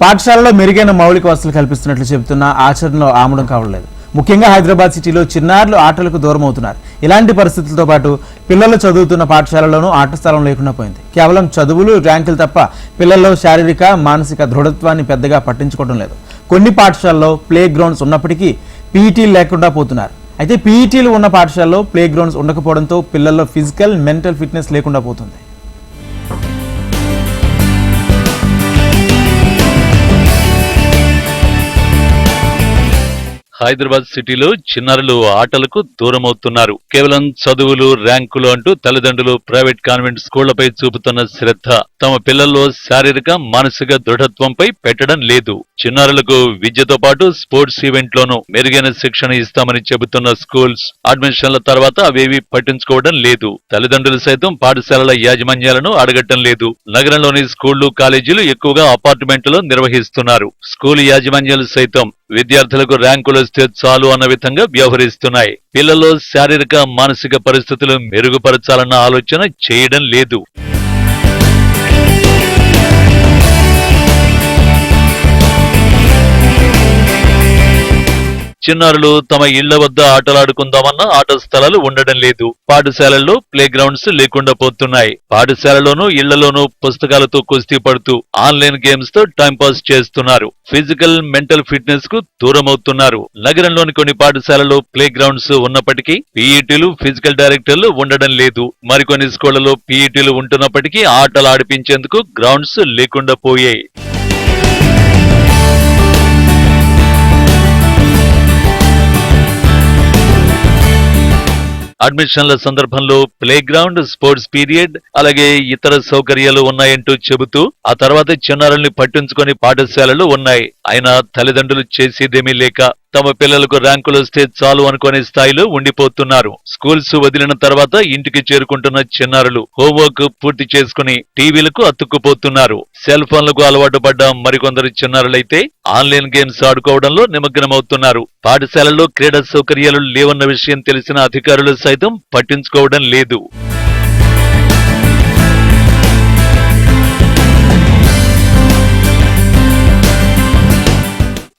పాఠశాలలో మెరుగైన మౌలిక వసతులు కల్పిస్తున్నట్లు చెబుతున్న ఆచరణలో ఆమడం కావలేదు ముఖ్యంగా హైదరాబాద్ సిటీలో చిన్నారులు ఆటలకు దూరం అవుతున్నారు ఇలాంటి పరిస్థితులతో పాటు పిల్లలు చదువుతున్న పాఠశాలలోనూ ఆట స్థలం లేకుండా పోయింది. కేవలం చదువులు ర్యాంకులు తప్ప పిల్లల్లో శారీరక మానసిక దృఢత్వాన్ని పెద్దగా పట్టించుకోవడం లేదు. కొన్ని పాఠశాలలో ప్లే గ్రౌండ్స్ ఉన్నప్పటికీ పీఈటీలు లేకుండా పోతున్నారు. అయితే పీఈటీలు ఉన్న పాఠశాలలో ప్లే గ్రౌండ్స్ ఉండకపోవడంతో పిల్లల్లో ఫిజికల్ మెంటల్ ఫిట్నెస్ లేకుండా పోతుంది. హైదరాబాద్ సిటీలో చిన్నారులు ఆటలకు దూరమవుతున్నారు. కేవలం చదువులు ర్యాంకులు అంటూ తల్లిదండ్రులు ప్రైవేట్ కాన్వెంట్ స్కూళ్ళపై చూపుతున్న శ్రద్ధ తమ పిల్లల్లో శారీరక మానసిక దృఢత్వంపై పెట్టడం లేదు. చిన్నారులకు విద్యతో పాటు స్పోర్ట్స్ ఈవెంట్ లోనూ మెరుగైన శిక్షణ ఇస్తామని చెబుతున్న స్కూల్స్ అడ్మిషన్ల తర్వాత అవేవి పట్టించుకోవడం లేదు. తల్లిదండ్రులు సైతం పాఠశాలల యాజమాన్యాలను అడగటం లేదు. నగరంలోని స్కూళ్ళు కాలేజీలు ఎక్కువగా అపార్ట్మెంట్లో నిర్వహిస్తున్నారు. స్కూల్ యాజమాన్యాలు సైతం విద్యార్థులకు ర్యాంకులు వస్తే చాలు అన్న విధంగా వ్యవహరిస్తున్నాయి. పిల్లలు శారీరక మానసిక పరిస్థితులు మెరుగుపరచాలన్న ఆలోచన చేయడం లేదు. చిన్నారులు తమ ఇళ్ళ వద్ద ఆటలాడుకుందామన్న ఆట స్థలాలు ఉండడం లేదు. పాఠశాలల్లో ప్లే గ్రౌండ్స్ లేకుండా పోతున్నాయి. పాఠశాలలోనూ ఇళ్ళలోనూ పుస్తకాలతో కుస్తీ పడుతూ ఆన్లైన్ గేమ్స్తో టైంపాస్ చేస్తున్నారు. ఫిజికల్ మెంటల్ ఫిట్నెస్కు దూరం అవుతున్నారు. నగరంలోని కొన్ని పాఠశాలలో ప్లే గ్రౌండ్స్ ఉన్నప్పటికీ పీఈటీలు ఫిజికల్ డైరెక్టర్లు ఉండడం లేదు. మరికొన్ని స్కూళ్ళలో పీఈటీలు ఉంటున్నప్పటికీ ఆటలు ఆడిపించేందుకు గ్రౌండ్స్ లేకుండా పోయాయి. అడ్మిషన్ల సందర్భంలో ప్లే గ్రౌండ్ స్పోర్ట్స్ పీరియడ్ అలాగే ఇతర సౌకర్యాలు ఉన్నాయంటూ చెబుతూ ఆ తర్వాత చిన్నారుల్ని పట్టించుకొని పాఠశాలలు ఉన్నాయి. అయినా తల్లిదండ్రులు చేసేదేమీ లేక తమ పిల్లలకు ర్యాంకులు వస్తే చాలు అనుకునే స్థాయిలో ఉండిపోతున్నారు. స్కూల్స్ వదిలిన తర్వాత ఇంటికి చేరుకుంటున్న చిన్నారులు హోంవర్క్ పూర్తి చేసుకుని టీవీలకు అతుక్కుపోతున్నారు. సెల్ ఫోన్లకు అలవాటు పడ్డ మరికొందరు చిన్నారులైతే ఆన్లైన్ గేమ్స్ ఆడుకోవడంలో నిమగ్నమవుతున్నారు. పాఠశాలల్లో క్రీడా సౌకర్యాలు లేవన్న విషయం తెలిసిన అధికారులు సైతం పట్టించుకోవడం లేదు.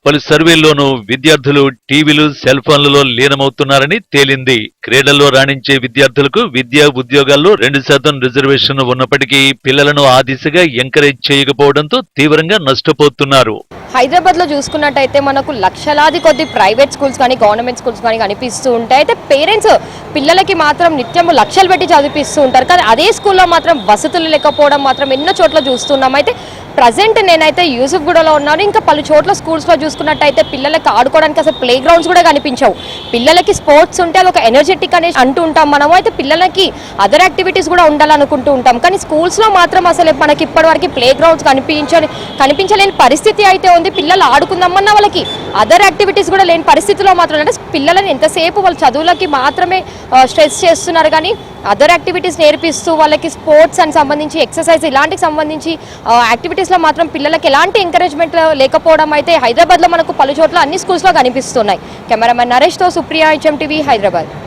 పలు సర్వేల్లోనూ విద్యార్థులు టీవీలు సెల్ ఫోన్లలో లీనమవుతున్నారని తేలింది. క్రీడల్లో రాణించే విద్యార్థులకు విద్యా ఉద్యోగాల్లో రెండు శాతం రిజర్వేషన్ ఉన్నప్పటికీ పిల్లలను ఆ దిశగా ఎంకరేజ్ చేయకపోవడంతో తీవ్రంగా నష్టపోతున్నారు. హైదరాబాద్లో చూసుకున్నట్టయితే మనకు లక్షలాది కొద్ది ప్రైవేట్ స్కూల్స్ కానీ గవర్నమెంట్ స్కూల్స్ కానీ కనిపిస్తూ ఉంటాయి. అయితే పేరెంట్స్ పిల్లలకి మాత్రం నిత్యం లక్షలు పెట్టి చదివిపిస్తూ ఉంటారు. కానీ అదే స్కూల్లో మాత్రం వసతులు లేకపోవడం మాత్రం ఎన్నో చోట్ల చూస్తున్నాం. అయితే ప్రజెంట్ నేనైతే యూసుఫ్గూడలో ఉన్నాను. ఇంకా పలు చోట్ల స్కూల్స్లో చూసుకున్నట్టయితే పిల్లలకి ఆడుకోవడానికి అసలు ప్లే గ్రౌండ్స్ కూడా కనిపించవు. పిల్లలకి స్పోర్ట్స్ ఉంటే అది ఒక ఎనర్జెటిక్ అనేసి అంటూ ఉంటాం మనము. అయితే పిల్లలకి అదర్ యాక్టివిటీస్ కూడా ఉండాలనుకుంటూ ఉంటాం. కానీ స్కూల్స్లో మాత్రం అసలు మనకి ఇప్పటివరకు ప్లే గ్రౌండ్స్ కనిపించని కనిపించలేని పరిస్థితి అయితే ఉంది. పిల్లలు ఆడుకుందామన్నా వాళ్ళకి అదర్ యాక్టివిటీస్ కూడా లేని పరిస్థితిలో మాత్రం అంటే పిల్లలని ఎంతసేపు వాళ్ళ చదువులకి మాత్రమే స్ట్రెస్ చేస్తున్నారు. కానీ అదర్ యాక్టివిటీస్ నేర్పిస్తూ వాళ్ళకి స్పోర్ట్స్ అని సంబంధించి ఎక్సర్సైజ్ ఇలాంటికి సంబంధించి యాక్టివిటీస్లో మాత్రం పిల్లలకి ఎలాంటి ఎంకరేజ్మెంట్ లేకపోవడం అయితే హైదరాబాద్లో మనకు పలు చోట్ల అన్ని స్కూల్స్లో కనిపిస్తున్నాయి. కెమెరామెన్ నరేష్తో సుప్రియా హెచ్ఎం టీవీ హైదరాబాద్